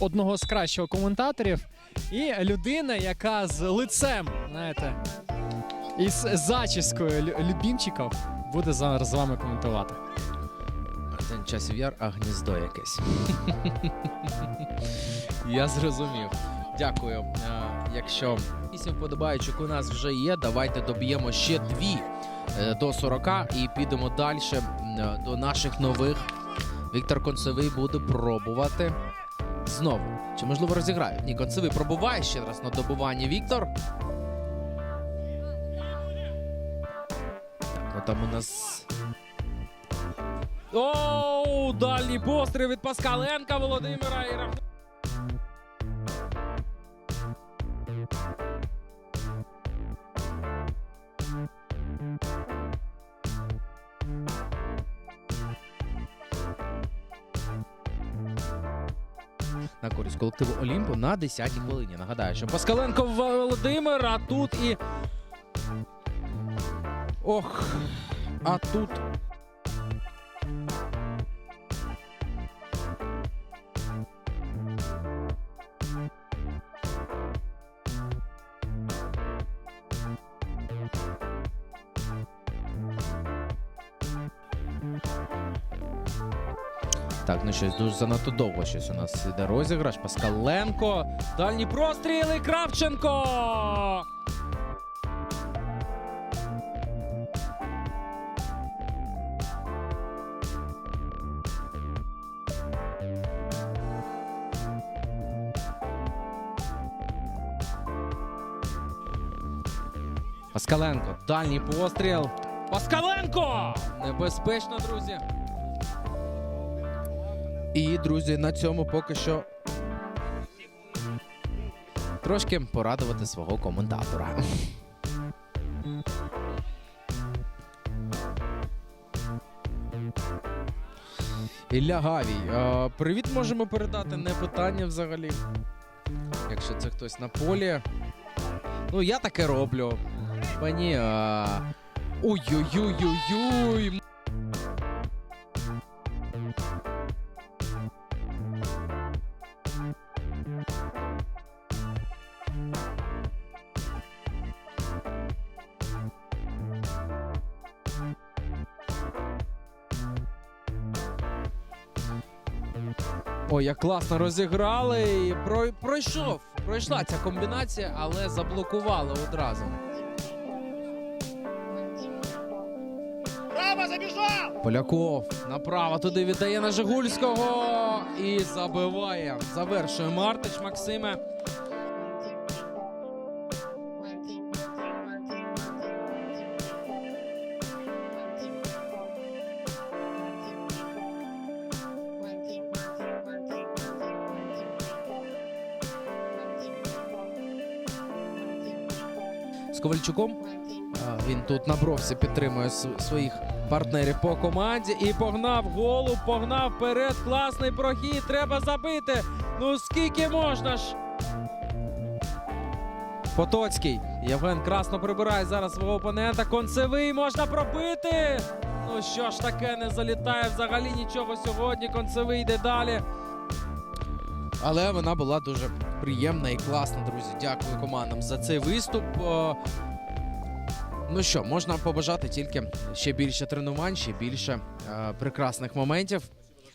одного з кращих коментаторів, і людина, яка з лицем, знаєте, і з зачіскою лю- любімчиків буде зараз з вами коментувати. День часів яр, а гніздо якесь. Я зрозумів. Дякую. Е, Якщо вісім вподобайчик у нас вже є, давайте доб'ємо ще дві е, до 40 і підемо далі е, до наших нових. Віктор Концевий буде пробувати знову. Чи можливо розіграють? Ні, Концевий пробуває ще раз на добуванні Віктор. Так, ну там у нас Оу, дальній постріл від Паскаленка Володимира і рахунок. На користь колективу Олімпу на 10-й хвилині. Нагадаю, що Паскаленко Володимир, а тут і. Ох. А тут Так, ну щось дуже занадто довго щось у нас іде розіграш. Паскаленко. Дальні простріли. Кравченко. Паскаленко. Дальній постріл. Паскаленко! Небезпечно, друзі. І, друзі, на цьому поки що трошки порадувати свого коментатора. Ілля Гавій. привіт можемо передати, не питання взагалі. Якщо це хтось на полі. Ну, я таке роблю. Е, Ой-ой-ой-ой-ой. Ой, як класно розіграли. І про- пройшов. Пройшла ця комбінація, але заблокували одразу. Право забежал! Поляков направо туди віддає на Жигульського і забиває. Завершує Мартич Максиме. З Ковальчуком Він тут на підтримує своїх партнерів по команді і погнав голуб, погнав вперед. Класний прохід. Треба забити. Ну скільки можна ж? Потоцький. Євген красно прибирає зараз свого опонента. Концевий можна пробити. Ну що ж таке, не залітає взагалі нічого сьогодні. Концевий йде далі. Але вона була дуже приємна і класна, друзі. Дякую командам за цей виступ. Ну що, можна побажати тільки ще більше тренувань, ще більше е, прекрасних моментів.